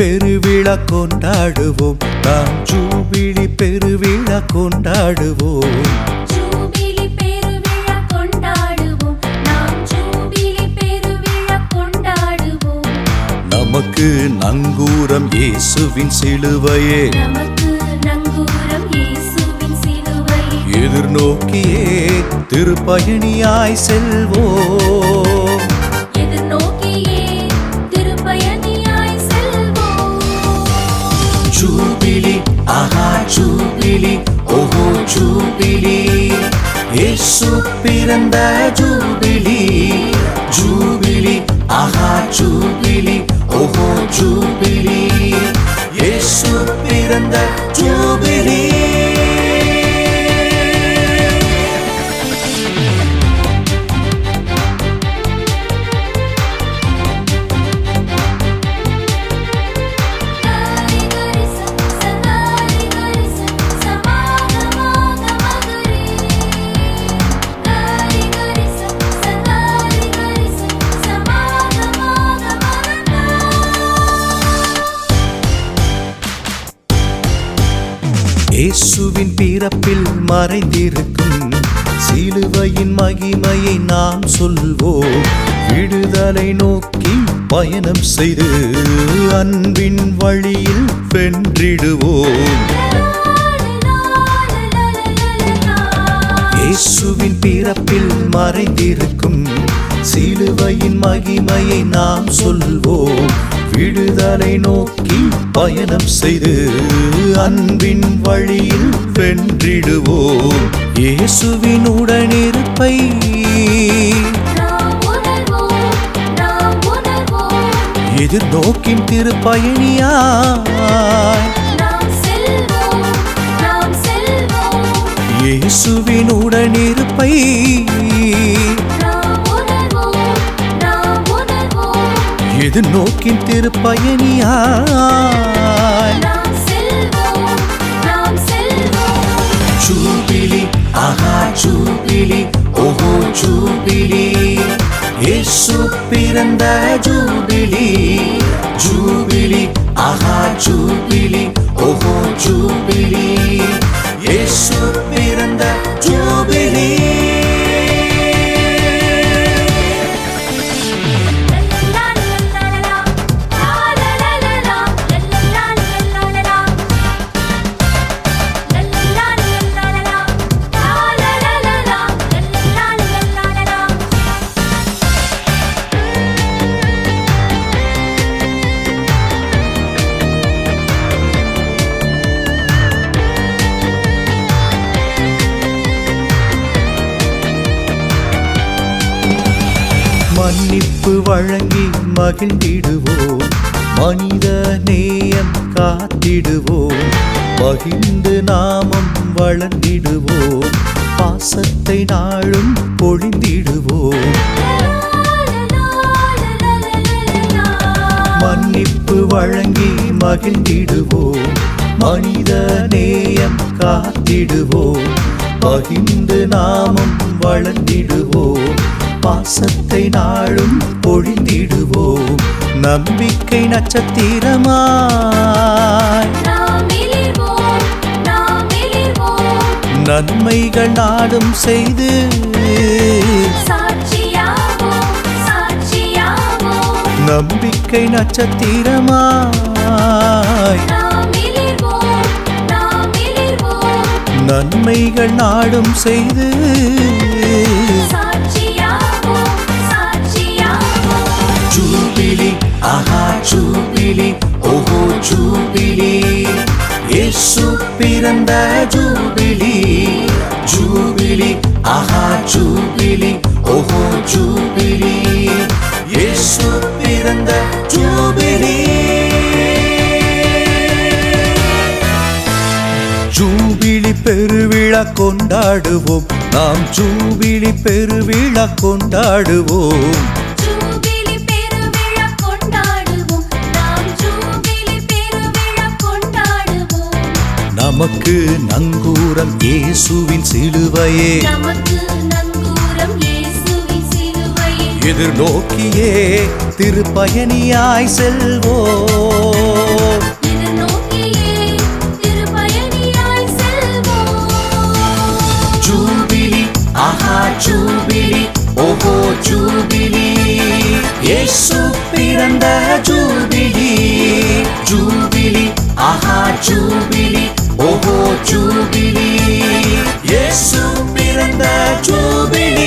பெருவிழா கொண்டாடுவோம். நாம் ஜூபிலி பெருவிழா கொண்டாடுவோம். நமக்கு நங்கூரம் இயேசுவின் சிலுவையே. எதிர்நோக்கியே திருப்பயணியாய் செல்வோம். ஜூபிலி இயேசு பிறந்த ஜூபிலி ஜூபிலி ஆஹா ஜூபிலி ஓஹோ ஜூபிலி இயேசு பிறந்த ஜூ இயேசுவின் பிறப்பில் மறைந்திருக்கும் சிலுவையின் மகிமையை நாம் சொல்வோம். விடுதலை நோக்கி பயணம் செய்து அன்பின் வழியில் வென்றிடுவோம். இயேசுவின் பிறப்பில் மறைந்திருக்கும் சிலுவையின் மகிமையை நாம் சொல்வோம். விடுதலை நோக்கி பயணம் செய்து அன்பின் வழியில் வென்றிடுவோம். இயேசுவின் உடனிருப்பை எதிர்நோக்கின் திருப்பயணியாய் இயேசுவின் உடனிருப்பை திருப்பயணியாய்? செல்வோம் நாம் செல்வோம். ஜூபிலி ஆஹா ஜூபிலி ஓஹோ ஜூபிலி இயேசு பிறந்த ஜூபிலி. ஜூபிலி ஆஹா ஜூபிலி ஓஹோ ஜூபிலி இயேசு மன்னிப்பு வழங்கி மகிழ்ந்திடுவோம். மனித நேயம் காத்திடுவோம். பகிர்ந்து நாமம் வளர்ந்திடுவோம். பாசத்தை நாளும் பொழிந்திடுவோம். மன்னிப்பு வழங்கி மகிழ்ந்திடுவோம். மனித நேயம் காத்திடுவோம். பகிர்ந்து நாமம் வளர்ந்திடுவோம். பாசத்தை நாளும் பொழிந்திடுவோம். நம்பிக்கை நட்சத்திரமாய். நன்மைகள் நாடும் செய்து நம்பிக்கை நட்சத்திரமாய். நன்மைகள் நாடும் செய்து ஜூபிலி ஆஹா ஜூபிலி ஓஹோ ஜூபிலி. இயேசு பிறந்த ஜூபிலி ஜூபிலி. ஆஹா ஜூபிலி ஓஹோ ஜூபிலி. இயேசு பிறந்த ஜூபிலி. ஜூபிலி பெருவிழா கொண்டாடுவோம். நாம் ஜூபிலி பெருவிழா கொண்டாடுவோம். நமக்கு நங்கூரம் இயேசுவின் சிலுவையே. எதிர்நோக்கியே திருப்பயணியாய் செல்வோ. ஜூபிலி ஆஹா ஜூபிலி ஓஹோ ஜூபிலி. இயேசு பிறந்த ஜூபிலி. ஜூபிலி ஆஹா ஜூபிலி. ஜூபிலி. இயேசு பிறந்த ஜூபிலி.